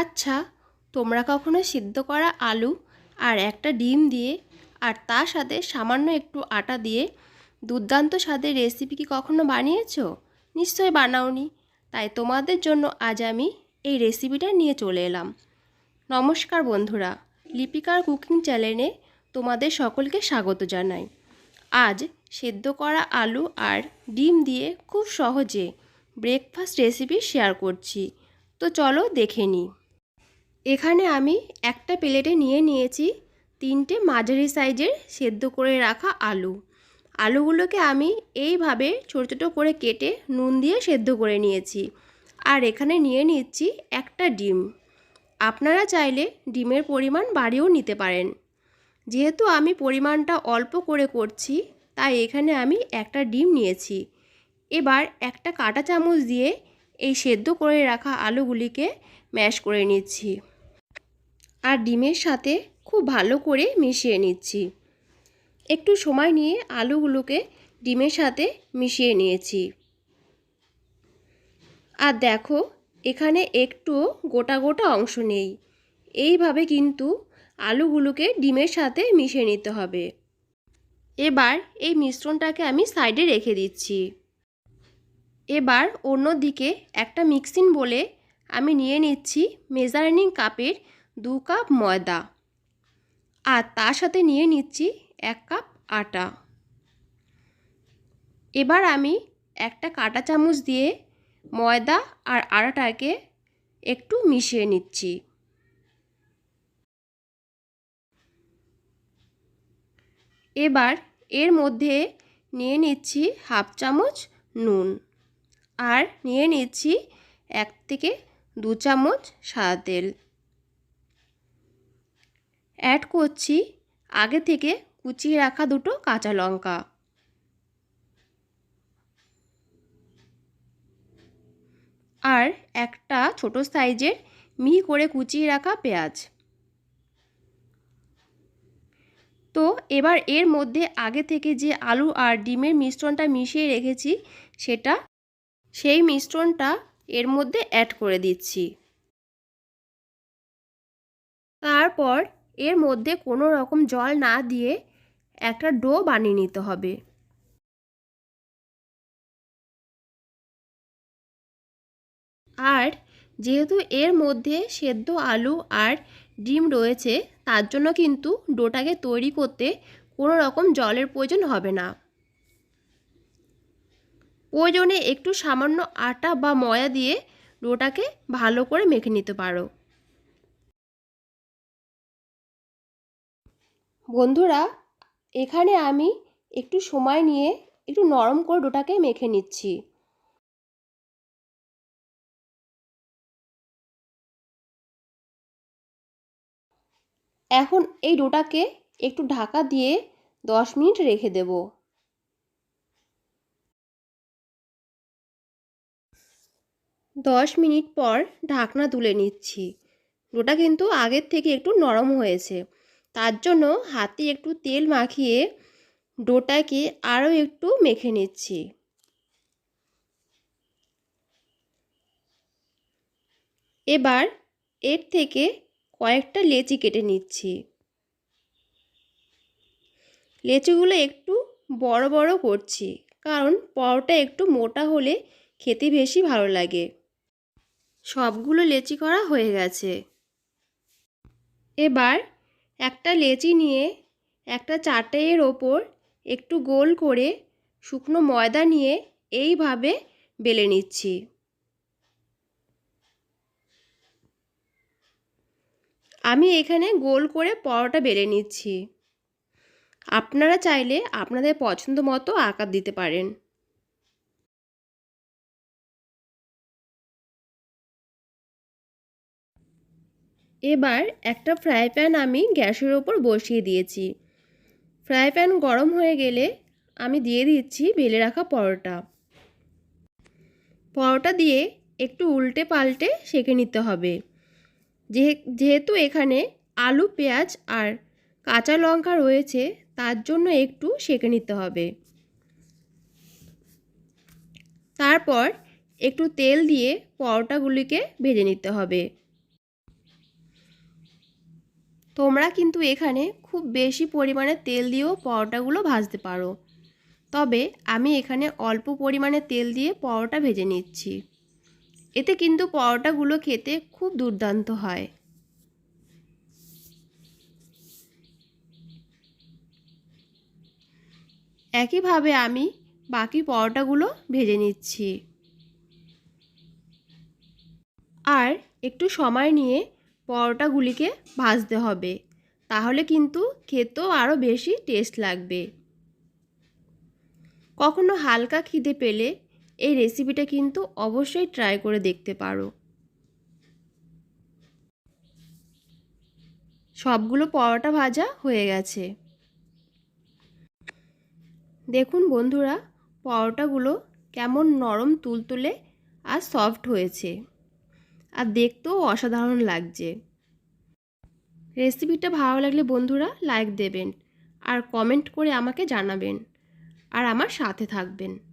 আচ্ছা তোমরা কখনো সিদ্ধ করা আলু আর একটা ডিম দিয়ে আর তার সাথে সামান্য একটু আটা দিয়ে দুর্দান্ত স্বাদের রেসিপি কি কখনো বানিয়েছো? নিশ্চয়ই বানাওনি। তাই তোমাদের জন্য আজ আমি এই রেসিপিটা নিয়ে চলে এলাম। নমস্কার বন্ধুরা, লিপিকার কুকিং চ্যানেলে তোমাদের সকলকে স্বাগত জানাই। আজ সেদ্ধ করা আলু আর ডিম দিয়ে খুব সহজে ব্রেকফাস্ট রেসিপি শেয়ার করছি। তো চলো দেখে নিই। এখানে আমি একটা প্লেটে নিয়ে নিয়েছি তিনটে মাঝারি সাইজের সেদ্ধ করে রাখা আলু। আলুগুলোকে আমি এইভাবে ছোটো ছোটো করে কেটে নুন দিয়ে সেদ্ধ করে নিয়েছি। আর এখানে নিয়ে নিচ্ছি একটা ডিম। আপনারা চাইলে ডিমের পরিমাণ বাড়িয়েও নিতে পারেন। যেহেতু আমি পরিমাণটা অল্প করে করছি, তাই এখানে আমি একটা ডিম নিয়েছি। এবার একটা কাঁটা চামচ দিয়ে এই সেদ্ধ করে রাখা আলুগুলিকে ম্যাশ করে নিচ্ছি। আর ডিমের সাথে খুব ভালো করে মিশিয়ে নিচ্ছি। একটু সময় নিয়ে আলুগুলোকে ডিমের সাথে মিশিয়ে নিয়েছি। আর দেখো, এখানে একটু গোটা গোটা অংশ নেই। এইভাবে কিন্তু আলুগুলোকে ডিমের সাথে মিশিয়ে নিতে হবে। এবার এই মিশ্রণটাকে আমি সাইডে রেখে দিচ্ছি। এবার অন্যদিকে একটা মিক্সিং বলে আমি নিয়ে নিচ্ছি মেজারিং কাপের দু কাপ ময়দা। আর তার সাথে নিয়ে নিচ্ছি এক কাপ আটা। এবার আমি একটা কাঁটা চামচ দিয়ে ময়দা আর আটাটাকে একটু মিশিয়ে নিচ্ছি। এবার এর মধ্যে নিয়ে নিচ্ছি হাফ চামচ নুন আর নিয়ে নিচ্ছি এক থেকে দু চামচ সাদা তেল। অ্যাড করছি আগে থেকে কুচিয়ে রাখা দুটো কাঁচা লঙ্কা। আর একটা ছোট সাইজের মিহি করে কুচিয়ে রাখা পেঁয়াজ। তো এবার এর মধ্যে আগে থেকে যে আলু আর ডিমের মিশ্রণটা মিশিয়ে রেখেছি, সেটা সেই মিশ্রণটা এর মধ্যে অ্যাড করে দিচ্ছি। তারপর এর মধ্যে কোনো রকম জল না দিয়ে একটা ডো বানিয়ে নিতে হবে। আর যেহেতু এর মধ্যে সেদ্ধ আলু আর ডিম রয়েছে, তার জন্য কিন্তু ডোটাকে তৈরি করতে কোনো রকম জলের প্রয়োজন হবে না। প্রয়োজনে একটু সামান্য আটা বা ময়া দিয়ে ডোটাকে ভালো করে মেখে নিতে পারো। বন্ধুরা, এখানে আমি একটু সময় নিয়ে একটু নরম করে ডোটাকে মেখে নিচ্ছি। এখন এই ডোটাকে একটু ঢাকা দিয়ে দশ মিনিট রেখে দেব। দশ মিনিট পর ঢাকনা তুলে নিচ্ছি। ডোটা কিন্তু আগের থেকে একটু নরম হয়েছে। তার জন্য হাতে একটু তেল মাখিয়ে ডোটাকে আরও একটু মেখে নিচ্ছি। এবার এর থেকে কয়েকটা লেচি কেটে নিচ্ছি। লেচিগুলো একটু বড় বড় করছি, কারণ পরোটা একটু মোটা হলে খেতে বেশি ভালো লাগে। সবগুলো লেচি করা হয়ে গেছে। এবার একটা লেচি নিয়ে একটা চাটাইয়ের ওপর একটু গোল করে শুকনো ময়দা নিয়ে এইভাবে বেলে নিচ্ছি। আমি এখানে গোল করে পরোটা বেলে নিচ্ছি। আপনারা চাইলে আপনাদের পছন্দ মতো আকার দিতে পারেন। এবার একটা ফ্রাই প্যান আমি গ্যাসের ওপর বসিয়ে দিয়েছি। ফ্রাই প্যান গরম হয়ে গেলে আমি দিয়ে দিচ্ছি বেলে রাখা পরোটা। পরোটা দিয়ে একটু উল্টে পাল্টে সেঁকে নিতে হবে। যেহেতু এখানে আলু, পেঁয়াজ আর কাঁচা লঙ্কা রয়েছে, তার জন্য একটু সেঁকে নিতে হবে। তারপর একটু তেল দিয়ে পরোটাগুলিকে ভেজে নিতে হবে। তোমরা কিন্তু এখানে খুব বেশি পরিমাণে তেল দিয়েও পরোটাগুলো ভাজতে পারো। তবে আমি এখানে অল্প পরিমাণে তেল দিয়ে পরোটা ভেজে নিচ্ছি। এতে কিন্তু পরোটাগুলো খেতে খুব দুর্দান্ত হয়। একইভাবে আমি বাকি পরোটাগুলো ভেজে নিচ্ছি। আর একটু সময় নিয়ে পরোটাগুলিকে ভাজতে হবে। তাহলে কিন্তু খেতেও আরও বেশি টেস্ট লাগবে। কখনো হালকা খিদে পেলে এই রেসিপিটা কিন্তু অবশ্যই ট্রাই করে দেখতে পারো। সবগুলো পরোটা ভাজা হয়ে গেছে। দেখুন বন্ধুরা, পরোটাগুলো কেমন নরম, তুলতুলে আর সফট হয়েছে। আর দেখতেও অসাধারণ লাগছে। রেসিপিটা ভালো লাগলে বন্ধুরা লাইক দেবেন আর কমেন্ট করে আমাকে জানাবেন। আর আমার সাথে থাকবেন।